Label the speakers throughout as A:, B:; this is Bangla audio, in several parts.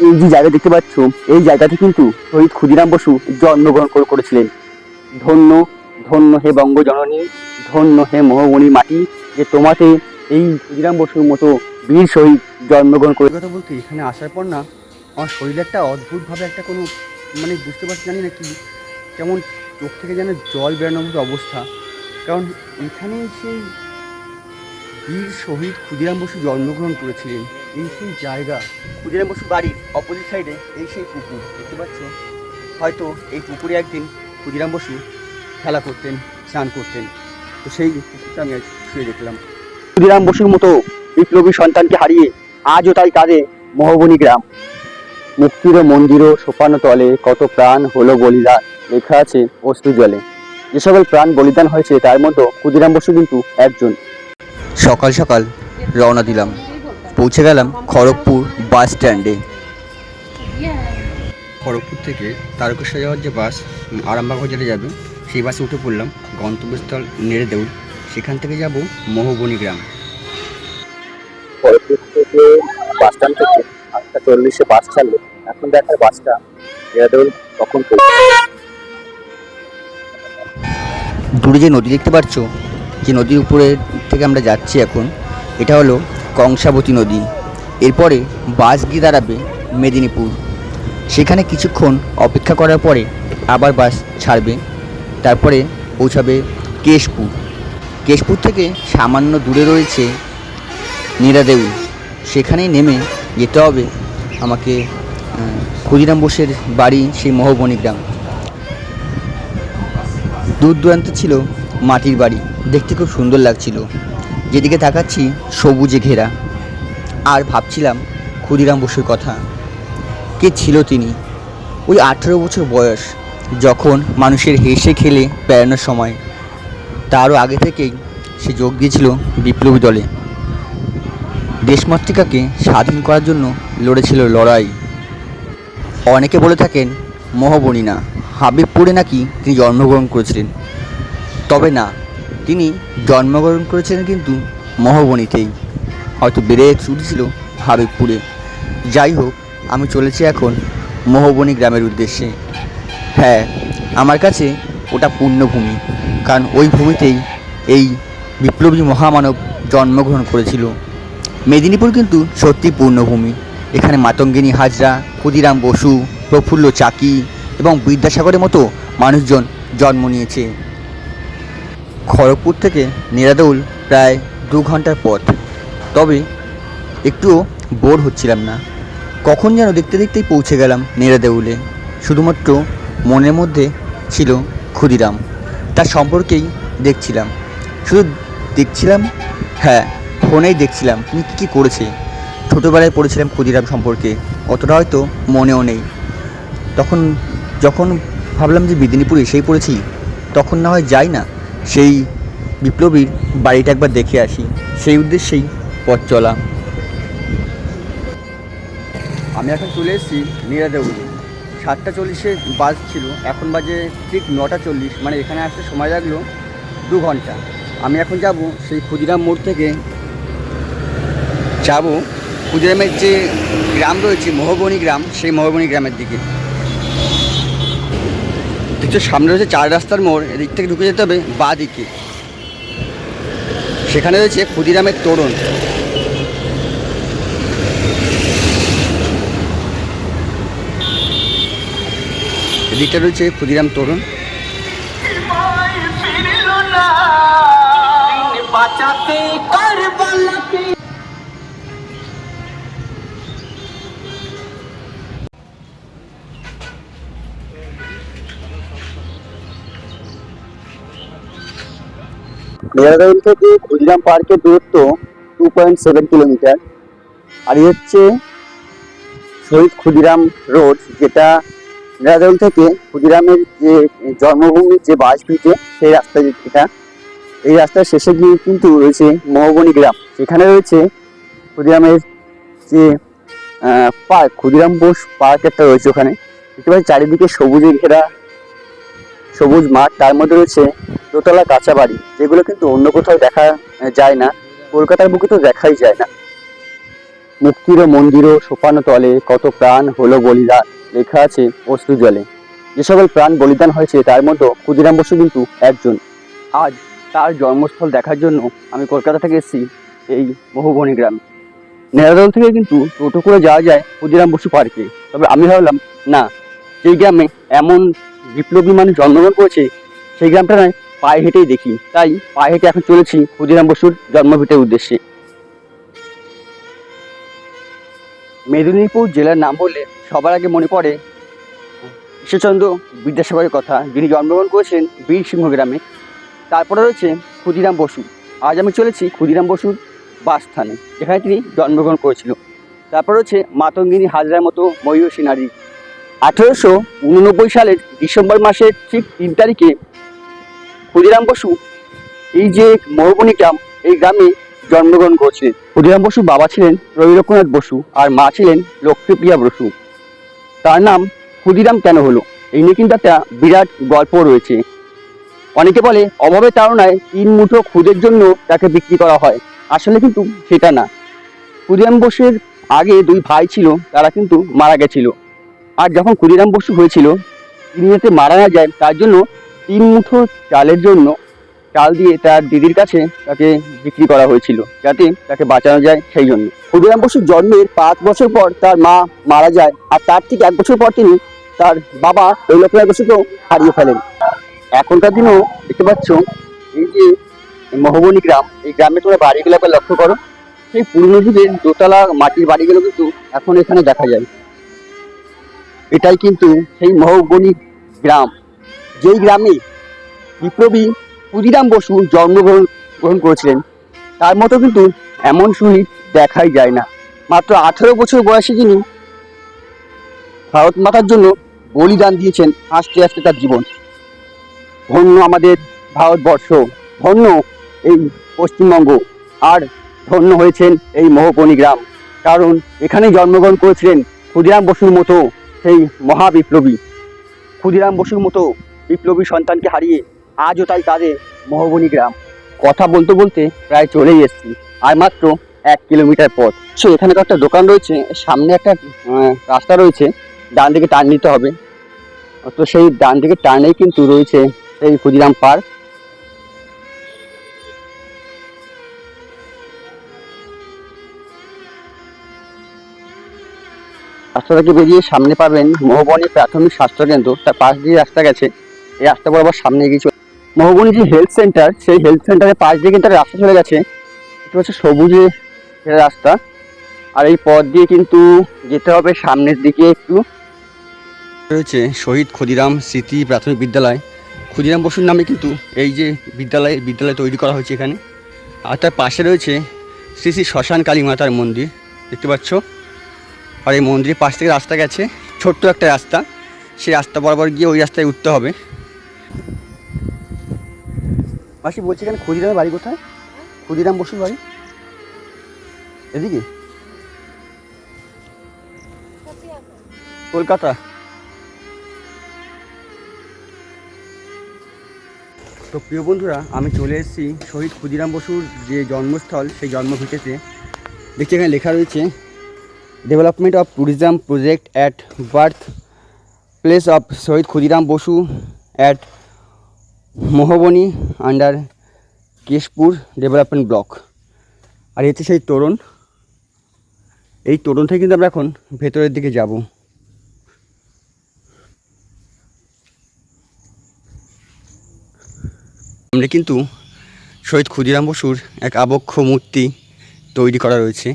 A: এই যে জায়গা দেখতে পাচ্ছ, এই জায়গাতে কিন্তু শহীদ ক্ষুদিরাম বসু জন্মগ্রহণ করে- করেছিলেন। ধন্য ধন্য হে বঙ্গজননী, ধন্য হে মোহমণি মাটি, যে তোমাতে এই ক্ষুদিরাম বসুর মতো বীর শহীদ জন্মগ্রহণ করে কথা বলতে এখানে আসার পর না, আমার শরীরে একটা অদ্ভুতভাবে একটা কোনো মানে বুঝতে পারছি জানি না কি, কেমন চোখ থেকে যেন জল বেরোনোর মতো অবস্থা। কারণ এখানে সেই বীর শহীদ ক্ষুদিরাম বসু জন্মগ্রহণ করেছিলেন। এই সেই জায়গা ক্ষুদিরাম বসু বাড়ির অপোজিট সাইডে এই সেই পুকুর, দেখতে পাচ্ছ? হয়তো এই পুকুরে একদিন ক্ষুদিরাম বসু খেলা করতেন, স্নান করতেন। তো সেই পুকুরটা আমি শুয়ে দেখলাম। ক্ষুদিরাম বসুর মতো বিপ্লবী সন্তানকে হারিয়ে আজও তাই কাঁদে মহবনী গ্রাম। মুক্তির মন্দির সোপান তলে কত প্রাণ হলো বলিদান, লেখা আছে অস্তু জলে। যে সকল প্রাণ বলিদান হয়েছে তার মধ্যে ক্ষুদিরাম বসু কিন্তু একজন।
B: সকাল সকাল রওনা দিলাম। পৌঁছে গেলাম খড়গপুর বাস স্ট্যান্ডে। খড়গপুর থেকে তারকেশ্বর যাওয়ার যে বাস আরামবাগ বাজারে যাবে সেই বাসে উঠে পড়লাম গন্তব্যস্থল নেড়ে দেউল সেখান থেকে যাব মহবনী গ্রাম।
A: খড়গপুর থেকে বাস স্ট্যান্ড থেকে আটটা চল্লিশে বাস ছাড়লো। এখন দেখার বাসটা এরাদৌল কখন
B: দূরে যে নদী দেখতে পাচ্ছ যে নদীর উপরে থেকে আমরা যাচ্ছি এখন এটা হলো কংসাবতী নদী, এরপরে বাস গিয়ে দাঁড়াবে মেদিনীপুর। সেখানে কিছুক্ষণ অপেক্ষা করার পরে আবার বাস ছাড়বে, তারপরে পৌঁছাবে কেশপুর। কেশপুর থেকে সামান্য দূরে রয়েছে নীরাদেউল সেখানেই নেমে যেতে হবে আমাকে ক্ষুদিরাম বোসের বাড়ি সেই মহবনী গ্রাম। দূর দূরান্তে ছিল মাটির বাড়ি, দেখতে খুব সুন্দর লাগছিল। যেদিকে তাকাচ্ছি, সবুজে ঘেরা। আর ভাবছিলাম ক্ষুদিরাম বসুর কথা। কে ছিল তিনি? ওই আঠেরো বছর বয়স, যখন মানুষের হেসে খেলে বেড়ানোর সময়। তারও আগে থেকেই সে যোগ দিয়েছিল বিপ্লবী দলে। দেশমাতৃকাকে স্বাধীন করার জন্য লড়েছিল লড়াই। অনেকে বলে থাকেন মহাবনী না। হাবিবপুরে নাকি তিনি জন্মগ্রহণ করেছিলেন। তবে না তিনি জন্মগ্রহণ করেছিলেন কিন্তু মহাবনীতেই। হয়তো বেড়ে উঠেছিল হাবিবপুরে যাই হোক, আমি চলেছি এখন মহাবনী গ্রামের উদ্দেশ্যে। হ্যাঁ আমার কাছে ওটা পূর্ণভূমি কারণ ওই ভূমিতেই এই বিপ্লবী মহামানব জন্মগ্রহণ করেছিল। মেদিনীপুর কিন্তু সত্যি পূর্ণভূমি এখানে মাতঙ্গিনী হাজরা, ক্ষুদিরাম বসু, প্রফুল্ল চাকি এবং বিদ্যাসাগরের মতো মানুষজন জন্ম নিয়েছে। খড়গপুর থেকে নেরাদৌল প্রায় দু ঘণ্টার পথ। তবে একটুও বোর হচ্ছিলাম না। কখন যেন দেখতে দেখতেই পৌঁছে গেলাম নেরাদেউলে। শুধুমাত্র মনের মধ্যে ছিল ক্ষুদিরাম। তার সম্পর্কেই দেখছিলাম। শুধু দেখছিলাম? হ্যাঁ ফোনেই দেখছিলাম তিনি কী কী করেছে। ছোটোবেলায় পড়েছিলাম ক্ষুদিরাম সম্পর্কে। অতটা হয়তো মনেও নেই। তখন যখন ভাবলাম যে মেদিনীপুর এসেই পড়েছি, তখন না হয় যাই না। সেই বিপ্লবীর বাড়িটা একবার দেখে আসি। সেই উদ্দেশ্যেই পথ চলা।
A: আমি এখন চলে এসেছি নীরাদেউলি সাতটা চল্লিশে বাস ছিল। এখন বাজে ঠিক নটা চল্লিশ। মানে এখানে আসতে সময় লাগল দু ঘণ্টা। আমি এখন যাব সেই ক্ষুদিরাম মোড় থেকে। যাব ক্ষুদিরামের যে গ্রাম রয়েছে, মহবনী গ্রাম, সেই মহবনী গ্রামের দিকে। দেখছ সামনে রয়েছে চার রাস্তার মোড়, এদিক থেকে ঢুকে যেতে হবে বা দিকে সেখানে রয়েছে ক্ষুদিরামের তোরণ। এদিকটা রয়েছে ক্ষুদিরাম তোরণ।
C: বাঁচাতে
A: দেহরাদুন থেকে ক্ষুদিরাম পার্কের দূরত্ব টু পয়েন্ট সেভেন কিলোমিটার আর এই হচ্ছে শহীদ ক্ষুদিরাম রোড, যেটা দেহরাদুন থেকে ক্ষুদিরামের যে জন্মভূমি যে বাস ভিটে সেই রাস্তা এটা। এই রাস্তার শেষে গিয়ে কিন্তু রয়েছে মহবনী গ্রাম সেখানে রয়েছে ক্ষুদিরামের যে পার্ক, ক্ষুদিরাম বোস পার্ক একটা রয়েছে ওখানে। দেখতে পাচ্ছি চারিদিকে সবুজে ঘেরা সবুজ মাঠ, তার মধ্যে রয়েছে দোতলা কাঁচা বাড়ি, যেগুলো কিন্তু অন্য কোথাও দেখা যায় না। কলকাতার বুকে তো দেখাই যায় না। মুক্তির মন্দির ও সোপানো তলে, কত প্রাণ হলো বলিদান, লেখা আছে অশ্রু জলে। যে সকল প্রাণ বলিদান হয়েছে, তার মধ্যে ক্ষুদিরাম বসু কিন্তু একজন। আজ তার জন্মস্থল দেখার জন্য আমি কলকাতা থেকে এসেছি, এই মহুবনী গ্রামে। নেড়াদল থেকে কিন্তু টোটো করে যাওয়া যায় ক্ষুদিরাম বসু পার্কে। তবে আমি ভাবলাম, না সেই গ্রামে এমন বিপ্লবী মানুষ জন্মগ্রহণ করেছে, সেই গ্রামটা নয় পায়ে হেঁটেই দেখি। তাই পায়ে হেঁটে এখন চলেছি ক্ষুদিরাম বসুর জন্মভিটের উদ্দেশ্যে। মেদিনীপুর জেলার নাম বললে সবার আগে মনে পড়ে ঈশ্বরচন্দ্র বিদ্যাসাগরের কথা। যিনি জন্মগ্রহণ করেছেন বীরসিংহ গ্রামে। তারপরে রয়েছে ক্ষুদিরাম বসু। আজ আমি চলেছি ক্ষুদিরাম বসুর বাসস্থানে, যেখানে তিনি জন্মগ্রহণ করেছিল। তারপর রয়েছে মাতঙ্গিনী হাজরার মতো ময়ূষী নারী। আঠেরোশো উননব্বই সালের ডিসেম্বর মাসের ঠিক তিন তারিখে ক্ষুদিরাম বসু, এই যে মহুবনী গ্রাম এই গ্রামে জন্মগ্রহণ করেছিলেন। ক্ষুদিরাম বসু বাবা ছিলেন রবিরক্ষনাথ বসু আর মা ছিলেন লক্ষ্মীপ্রিয়া বসু। তার নাম ক্ষুদিরাম কেন হলো? এই নিয়ে কিন্তু একটা বিরাট গল্প রয়েছে। অনেকে বলে অভাবে তাড়নায় তিন মুঠো খুদের জন্য তাকে বিক্রি করা হয়। আসলে কিন্তু সেটা না। ক্ষুদিরাম বসুর আগে দুই ভাই ছিল, তারা কিন্তু মারা গেছিল। আর যখন ক্ষুদিরাম বসু হয়েছিল, তিনি যাতে মারা না যায়, তার জন্য তিন মুঠো চালের জন্য চাল দিয়ে তার দিদির কাছে তাকে বিক্রি করা হয়েছিল, যাতে তাকে বাঁচানো যায় সেই জন্য। ক্ষুদিরাম বসুর জন্মের পাঁচ বছর পর তার মা মারা যায় আর তার ঠিক এক বছর পর তিনি তার বাবা দৌলতরায় বসুকেও হারিয়ে ফেলেন। এখনকার দিনেও দেখতে পাচ্ছ এই যে মহবনী গ্রাম, এই গ্রামে তোমরা বাড়িগুলো একবার লক্ষ্য করো। সেই পুরনো যুগের দোতলা মাটির বাড়িগুলো কিন্তু এখন এখানে দেখা যায়। এটাই কিন্তু সেই মহবনী গ্রাম। যেই গ্রামে বিপ্লবী ক্ষুদিরাম বসু জন্মগ্রহণ গ্রহণ করেছিলেন, তার মতো কিন্তু এমন শহীদ দেখাই যায় না। মাত্র আঠেরো বছর বয়সে যিনি ভারত মাতার জন্য বলিদান দিয়েছেন হাসতে হাসতে তার জীবন। ধন্য আমাদের ভারতবর্ষ, ধন্য এই পশ্চিমবঙ্গ, আর ধন্য হয়েছেন এই মহবনী গ্রাম, কারণ এখানেই জন্মগ্রহণ করেছিলেন ক্ষুদিরাম বসুর মতো সেই মহাবিপ্লবী। ক্ষুদিরাম বসুর মতো বিপ্লবী সন্তানকে হারিয়ে আজও তাই তাদের মহবনী গ্রাম। কথা বলতে বলতে প্রায় চলেই এসেছি, আর মাত্র এক কিলোমিটার পথ। সো এখানে তো একটা দোকান রয়েছে, সামনে একটা রাস্তা রয়েছে, ডান দিকে টার্ন নিতে হবে। তো সেই ডান দিকে টার্নেই কিন্তু রয়েছে সেই ক্ষুদিরাম পার্ক। রাস্তা থেকে বেরিয়ে সামনে পাবেন মহবনী প্রাথমিক স্বাস্থ্যকেন্দ্র তার পাশ দিয়ে রাস্তা গেছে। রাস্তা বরাবর সামনে এগিয়ে চলে যে হেলথ সেন্টার সেই হেলথ সেন্টারের পাশ দিয়ে কিন্তু রাস্তা চলে গেছে। এটা হচ্ছে সবুজে রাস্তা। আর এই পথ দিয়ে কিন্তু যেতে হবে সামনের দিকে একটু। রয়েছে শহীদ ক্ষুদিরাম স্মৃতি প্রাথমিক বিদ্যালয়। ক্ষুদিরাম বসুর নামে কিন্তু এই যে বিদ্যালয় বিদ্যালয় তৈরি করা হয়েছে এখানে। আর তার পাশে রয়েছে শ্রী শ্রী শ্মশান কালী মাতার মন্দির। দেখতে পাচ্ছ? আর এই মন্দিরের পাশ থেকে রাস্তা গেছে। ছোট্ট একটা রাস্তা। সেই রাস্তা বরাবর গিয়ে ওই রাস্তায় উঠতে হবে। মাসি বলছি এখানে ক্ষুদিরামের বাড়ি কোথায়? ক্ষুদিরাম বসুর বাড়ি? এদিকে? কলকাতা। তো প্রিয় বন্ধুরা, আমি চলে এসেছি শহীদ ক্ষুদিরাম বসুর যে জন্মস্থল, সেই জন্মভিটেতে। দেখছি এখানে লেখা রয়েছে development of tourism project at birth place of Shahid Khudiram Basu at Mohboni under Keshpur development block আর এতে সেই তোরণ। এই তোরণ থেকে কিন্তু আমরা এখন ভেতরের দিকে যাব। আমরা কিন্তু শহীদ ক্ষুদিরাম বসুর এক আবক্ষ মূর্তি তৈরি করা রয়েছে।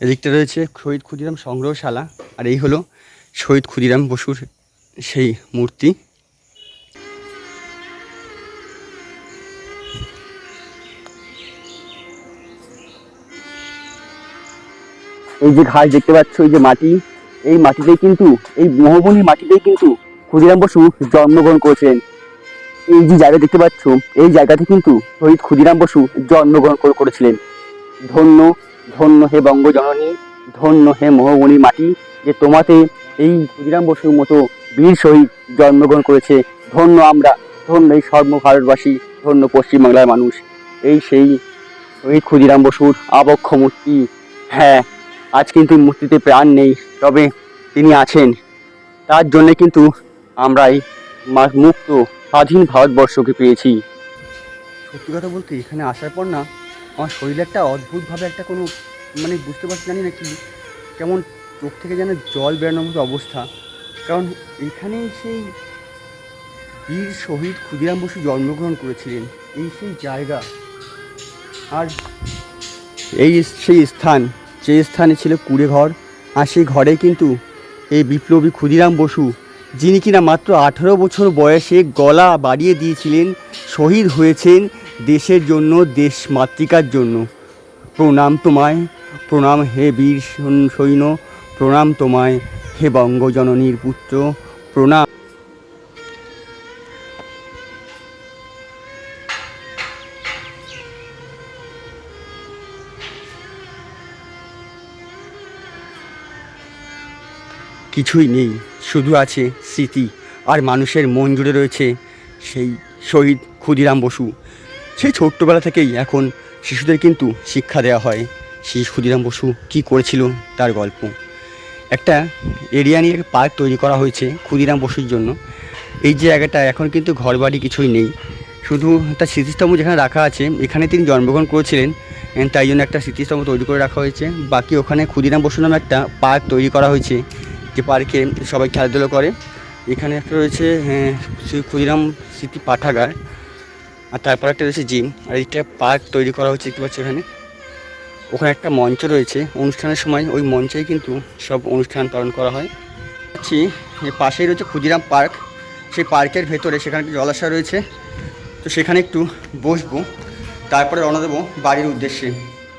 A: এদিকটা রয়েছে শহীদ ক্ষুদিরাম সংগ্রহশালা, আর এই হলো শহীদ ক্ষুদিরাম বসুর সেই মূর্তি। এই যে ঘাস দেখতে পাচ্ছ, এই যে মাটি, এই মাটিতেই কিন্তু, এই মহবনী মাটিতেই কিন্তু ক্ষুদিরাম বসু জন্মগ্রহণ করেছিলেন। এই যে জায়গা দেখতে পাচ্ছ, এই জায়গাতে কিন্তু শহীদ ক্ষুদিরাম বসু জন্মগ্রহণ করেছিলেন। ধন্য ধন্য হে বঙ্গজননী, ধন্য হে মহবনী মাটি, যে তোমাতে এই ক্ষুদিরাম বসুর মতো বীর শহীদ জন্মগ্রহণ করেছে। ধন্য আমরা, ধন্য এই সর্ব ভারতবাসী ধন্য পশ্চিমবাংলার মানুষ। এই সেই ওই ক্ষুদিরাম বসুর আবক্ষ মূর্তি। হ্যাঁ আজ কিন্তু মূর্তিতে প্রাণ নেই, তবে তিনি আছেন। তার জন্যে কিন্তু আমরা এই মুক্ত, স্বাধীন ভারতবর্ষকে পেয়েছি। সত্যি কথা বলতে এখানে আসার পর না আমার শরীরে একটা অদ্ভুতভাবে একটা কোনো মানে বুঝতে পারছি জানি না কি, কেমন চোখ থেকে যেন জল বেরোনোর মতো অবস্থা। কারণ এখানেই সেই বীর শহীদ ক্ষুদিরাম বসু জন্মগ্রহণ করেছিলেন, এই সেই জায়গা। আর এই সেই স্থান, যে স্থানে ছিল কুড়ে ঘর, আর সেই ঘরে কিন্তু এই বিপ্লবী ক্ষুদিরাম বসু, যিনি কিনা মাত্র আঠেরো বছর বয়সে গলা বাড়িয়ে দিয়েছিলেন, শহীদ হয়েছেন দেশের জন্য, দেশ মাতৃকার জন্য। প্রণাম তোমায়, প্রণাম হে বীর সৈন- সৈন্য, প্রণাম তোমায় হে বঙ্গজননীর পুত্র, প্রণাম। কিছুই নেই, শুধু আছে স্মৃতি, আর মানুষের মন জুড়ে রয়েছে সেই শহীদ ক্ষুদিরাম বসু। সেই ছোট্টবেলা থেকেই এখন শিশুদের কিন্তু শিক্ষা দেওয়া হয়। সেই ক্ষুদিরাম বসু কী করেছিল তার গল্প। একটা এরিয়া নিয়ে পার্ক তৈরি করা হয়েছে ক্ষুদিরাম বসুর জন্য। এই জায়গাটা এখন কিন্তু ঘরবাড়ি কিছুই নেই। শুধু একটা স্মৃতিস্তম্ভ যেখানে রাখা আছে এখানে তিনি জন্মগ্রহণ করেছিলেন তাই জন্য একটা স্মৃতিস্তম্ভ তৈরি করে রাখা হয়েছে। বাকি ওখানে ক্ষুদিরাম বসু নামে একটা পার্ক তৈরি করা হয়েছে যে পার্কে সবাই খেলাধুলো করে। এখানে একটা রয়েছে হ্যাঁ, ক্ষুদিরাম স্মৃতি পাঠাগার। আর তারপর একটা রয়েছে জিম, আর একটা পার্ক তৈরি করা হচ্ছে, দেখতে পাচ্ছি এখানে। ওখানে একটা মঞ্চ রয়েছে। অনুষ্ঠানের সময় ওই মঞ্চেই কিন্তু সব অনুষ্ঠান পালন করা হয়। আছি পাশেই রয়েছে ক্ষুদিরাম পার্ক। সেই পার্কের ভেতরে সেখানে একটা জলাশয় রয়েছে। তো সেখানে একটু বসবো। তারপরে রওনা দেবো বাড়ির উদ্দেশ্যে।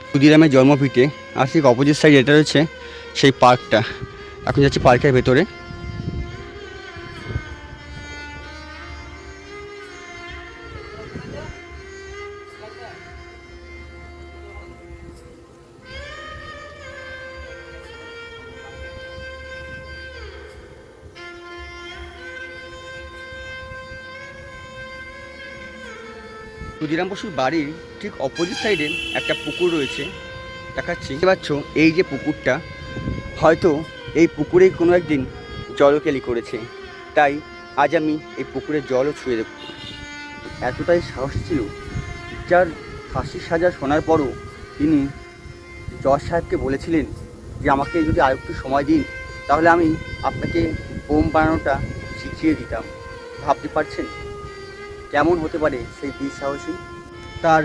A: ক্ষুদিরামের জন্মভিটে, আর ঠিক অপোজিট সাইড এটা রয়েছে সেই পার্কটা। এখন যাচ্ছি পার্কের ভেতরে। ক্ষুদিরাম বসুর বাড়ির ঠিক অপোজিট সাইডে একটা পুকুর রয়েছে। দেখাচ্ছি। পাচ্ছ, এই যে পুকুরটা, হয়তো এই পুকুরে কোনো একদিন জলকেলি করেছে। তাই আজ আমি এই পুকুরের জলও ছুঁয়ে দেব। এতটাই সাহস ছিল যার ফাঁসির সাজা শোনার পরও তিনি জজ সাহেবকে বলেছিলেন যে, আমাকে যদি আর একটু সময় দিন, তাহলে আমি আপনাকে বোম বানানোটা শিখিয়ে দিতাম। ভাবতে পারছেন? কেমন হতে পারে সেই বীর সাহসী তার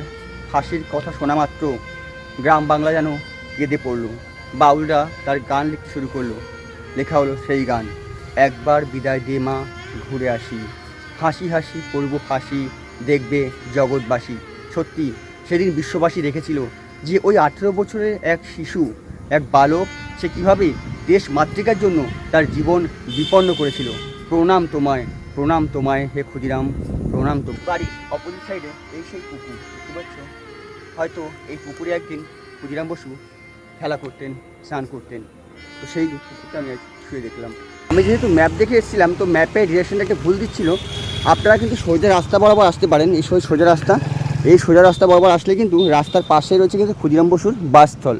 A: হাসির কথা শোনা মাত্র গ্রাম বাংলা যেন কেঁদে পড়ল। বাউলরা তার গান লিখতে শুরু করল। লেখা হলো সেই গান, একবার বিদায় দে মা, ঘুরে আসি। হাসি হাসি পড়ব ফাঁসি দেখবে জগৎবাসী। সত্যি, সেদিন বিশ্ববাসী দেখেছিল যে ওই আঠেরো বছরের এক শিশু, এক বালক, সে কীভাবে দেশ মাতৃকার জন্য তার জীবন বিপন্ন করেছিল। প্রণাম তোমায় প্রণাম তোমায় হে ক্ষুদিরাম প্রণাম তো বাড়ির অপোজিট সাইডে এই সেই পুকুর, বুঝতে পারছ? হয়তো এই পুকুরে একদিন ক্ষুদিরাম বসু খেলা করতেন, স্নান করতেন। তো সেই পুকুরটা আমি শুয়ে দেখলাম। আমি যেহেতু ম্যাপ দেখে এসেছিলাম, তো ম্যাপের ডিরেকশনটা একটা ভুল দিচ্ছিল। আপনারা কিন্তু সোজা রাস্তা বরাবর আসতে পারেন, এই সো- সোজা রাস্তা। এই সোজা রাস্তা বরাবর আসলে কিন্তু রাস্তার পাশে রয়েছে কিন্তু ক্ষুদিরাম বসুর বাসস্থল।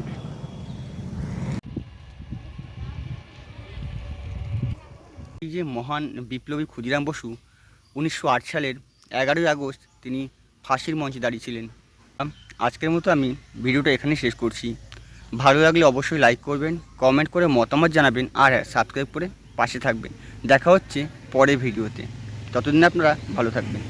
A: এই যে মহান বিপ্লবী ক্ষুদিরাম বসু, উনিশশো আট সালের এগারোই আগস্ট তিনি ফাঁসির মঞ্চে দাঁড়িয়েছিলেন। আজকের মতো আমি ভিডিওটা এখানে শেষ করছি। ভালো লাগলে অবশ্যই লাইক করবেন কমেন্ট করে মতামত জানাবেন আর হ্যাঁ সাবস্ক্রাইব করে পাশে থাকবেন। দেখা হচ্ছে পরে ভিডিওতে। ততদিন আপনারা ভালো থাকবেন।